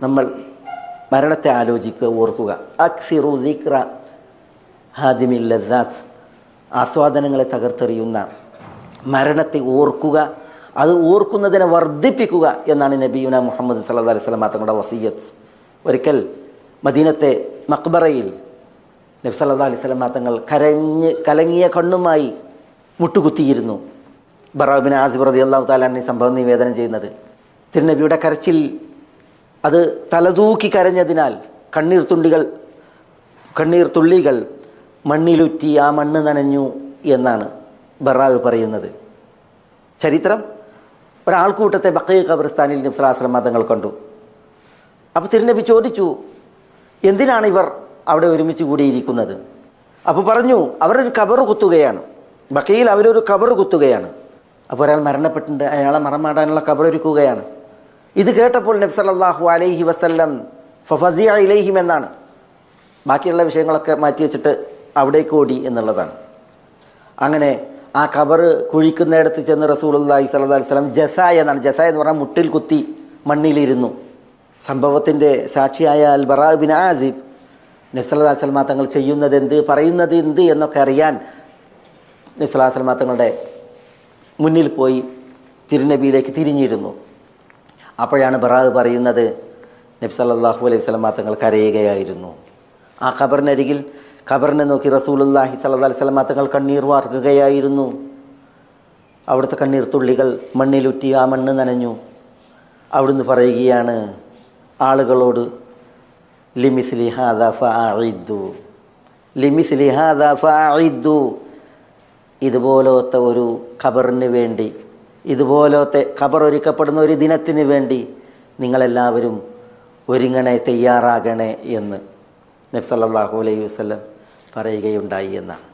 നമ്മൾ മരണത്തെ ആലോചിക്കുക ഓർക്കുക. അക്സിറു ദിക്ര ഹാദിമി ലദ്ദാത്ത് ആസ്വാദനങ്ങളെ തകർത്തെറിയുന്ന മരണത്തെ ഓർക്കുക അത് ഓർക്കുന്നതിനെ വർദ്ധിപ്പിക്കുക എന്നാണ് നബിയുന മുഹമ്മദ് സല്ലാ അലൈഹി വസല്ലം തങ്ങളുടെ വസീയത്ത്. ഒരിക്കൽ മദീനത്തെ മക്ബറയിൽ നബി സല്ലാ അലൈഹി സ്വലം തങ്ങൾ കരഞ്ഞ് കലങ്ങിയ കണ്ണുമായി മുട്ടുകുത്തിയിരുന്നു. ബറാബിൻ ആസിബ് റതി അള്ളാഹു താലാണ് ഈ സംഭവം നിവേദനം ചെയ്യുന്നത്. തിരുനബിയുടെ കരച്ചിൽ അത് തലതൂക്കി കരഞ്ഞതിനാൽ കണ്ണീർ തുണ്ടികൾ കണ്ണീർ തുള്ളികൾ മണ്ണിലുറ്റി ആ മണ്ണ് നനഞ്ഞു എന്നാണ് ബറാഗ് പറയുന്നത്. ചരിത്രം? ഒരാൾക്കൂട്ടത്തെ ബക്കയ ഖബർസ്ഥാനിൽ നബ്സലാസ്ലം മതങ്ങൾ കണ്ടു. അപ്പോൾ തിരുനബി ചോദിച്ചു എന്തിനാണ് ഇവർ അവിടെ ഒരുമിച്ച് കൂടിയിരിക്കുന്നത്? അപ്പോൾ പറഞ്ഞു അവരൊരു കബറ് കുത്തുകയാണ്. ബക്കയിൽ അവരൊരു കബറ് കുത്തുകയാണ്. അപ്പോൾ ഒരാൾ മരണപ്പെട്ടിട്ടുണ്ട് അയാളെ മറമാടാനുള്ള കബറൊരുക്കുകയാണ്. ഇത് കേട്ടപ്പോൾ നബി സല്ലല്ലാഹു അലൈഹി വസല്ലം ഫഫസിയ ഇലൈഹിം എന്നാണ്. ബാക്കിയുള്ള വിഷയങ്ങളൊക്കെ മാറ്റി വെച്ചിട്ട് അവിടേക്ക് ഓടി എന്നുള്ളതാണ്. അങ്ങനെ ആ കബർ കുഴിക്കുന്നിടത്ത് ചെന്ന് സല്ലു അലൈഹി വസല്ലം ജസായ എന്നാണ്. ജസായ എന്ന് പറഞ്ഞാൽ മുട്ടിൽ കുത്തി മണ്ണിലിരുന്നു. സംഭവത്തിന്റെ സാക്ഷിയായ അൽ ബറാ ബിൻ ആസിബ് നബ്സല്ലാ സ്വലമ തങ്ങൾ ചെയ്യുന്നത് എന്ത് പറയുന്നത് എന്ത് എന്നൊക്കെ അറിയാൻ നബ്സല്ലാ സ്വലമ തങ്ങളുടെ മുന്നിൽ പോയി തിരുനബിയിലേക്ക് തിരിഞ്ഞിരുന്നു. അപ്പോഴാണ് ബറാഹ് പറയുന്നത് നബി സല്ലല്ലാഹു അലൈഹി സ്വലം തങ്ങൾ കരയുകയായിരുന്നു. ആ ഖബറിനരികിൽ ഖബറിനെ നോക്കി റസൂലുള്ളാഹി സല്ലല്ലാഹു അലൈഹി സ്വലം തങ്ങൾ കണ്ണീർ വാർക്കുകയായിരുന്നു. അവിടുത്തെ കണ്ണീർ തുള്ളികൾ മണ്ണിലുറ്റി ആ മണ്ണ് നനഞ്ഞു. അവിടുന്ന് പറയുകയാണ് ആളുകളോട് ലിമിസ്ലി ഹാദ ഫഅഇദ്ദു ലിമിസ്ലി ഇതുപോലത്തെ ഒരു ഖബറിന് വേണ്ടി ഇതുപോലത്തെ ഖബർ ഒരുക്കപ്പെടുന്ന ഒരു ദിനത്തിന് വേണ്ടി നിങ്ങളെല്ലാവരും ഒരുങ്ങണേ തയ്യാറാകണേ എന്ന് നബ്സല്ലാഹു അലൈഹി വസ്ലം പറയുകയുണ്ടായി എന്നാണ്.